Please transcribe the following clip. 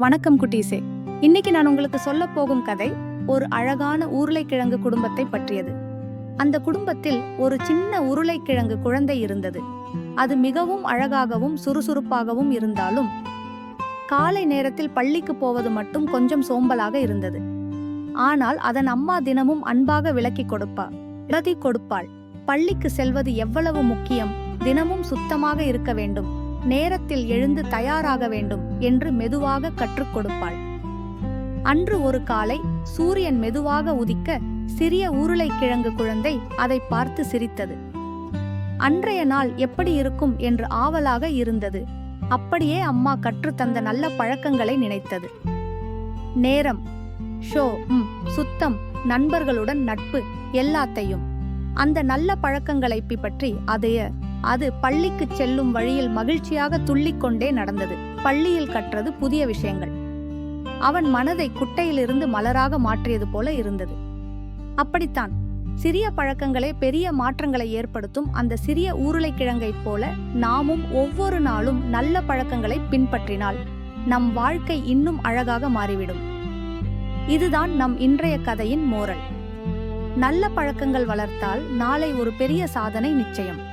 வணக்கம் குட்டீசே இன்னைக்கு நான் உங்களுக்கு சொல்ல போகும் கதை ஒரு அழகான உருளைக்கிழங்கு குடும்பத்தை பற்றியது. அந்த குடும்பத்தில் ஒரு சின்ன உருளைக்கிழங்கு குழந்தை இருந்தது. அது மிகவும் அழகாகவும் சுறுசுறுப்பாகவும் இருந்தாலும் காலை நேரத்தில் பள்ளிக்கு போவது மட்டும் கொஞ்சம் சோம்பலாக இருந்தது. ஆனால் அதன் அம்மா தினமும் அன்பாக விளக்கி கொடுப்பா விளதி கொடுப்பாள். பள்ளிக்கு செல்வது எவ்வளவு முக்கியம்? தினமும் சுத்தமாக இருக்க வேண்டும். நேரத்தில் எழுந்து தயாராக வேண்டும் என்று மெதுவாக கற்றுக் கொடுப்பாள். அன்று ஒரு காலை சூரியன் மெதுவாக உதிக்க சிறிய உருளைக்கிழங்கு குழந்தை அதை பார்த்து சிரித்தது. அன்றைய நாள் எப்படி இருக்கும் என்று ஆவலாக இருந்தது. அப்படியே அம்மா கற்றுத்தந்த நல்ல பழக்கங்களை நினைத்தது. நேரம். ஷோ ம் சுத்தம் நண்பர்களுடன் நட்பு எல்லாத்தையும். அந்த நல்ல பழக்கங்களை பற்றி அதைய அது பள்ளிக்குச் செல்லும் வழியில் மகிழ்ச்சியாக துள்ளிக்கொண்டே நடந்தது. பள்ளியில் கற்றது புதிய விஷயங்கள். அவன் மனதை குட்டையிலிருந்து மலராக மாற்றியது போல இருந்தது. அப்படித்தான் சிறிய பழக்கங்களே பெரிய மாற்றங்களை ஏற்படுத்தும் அந்த சிறிய உருளைக்கிழங்கைப் போல நாமும் ஒவ்வொரு நாளும் நல்ல பழக்கங்களை பின்பற்றினால் நம் வாழ்க்கை இன்னும் அழகாக மாறிவிடும். இதுதான் நம் இன்றைய கதையின் மோரல். நல்ல பழக்கங்கள் வளர்த்தால் நாளை ஒரு பெரிய சாதனை நிச்சயம்.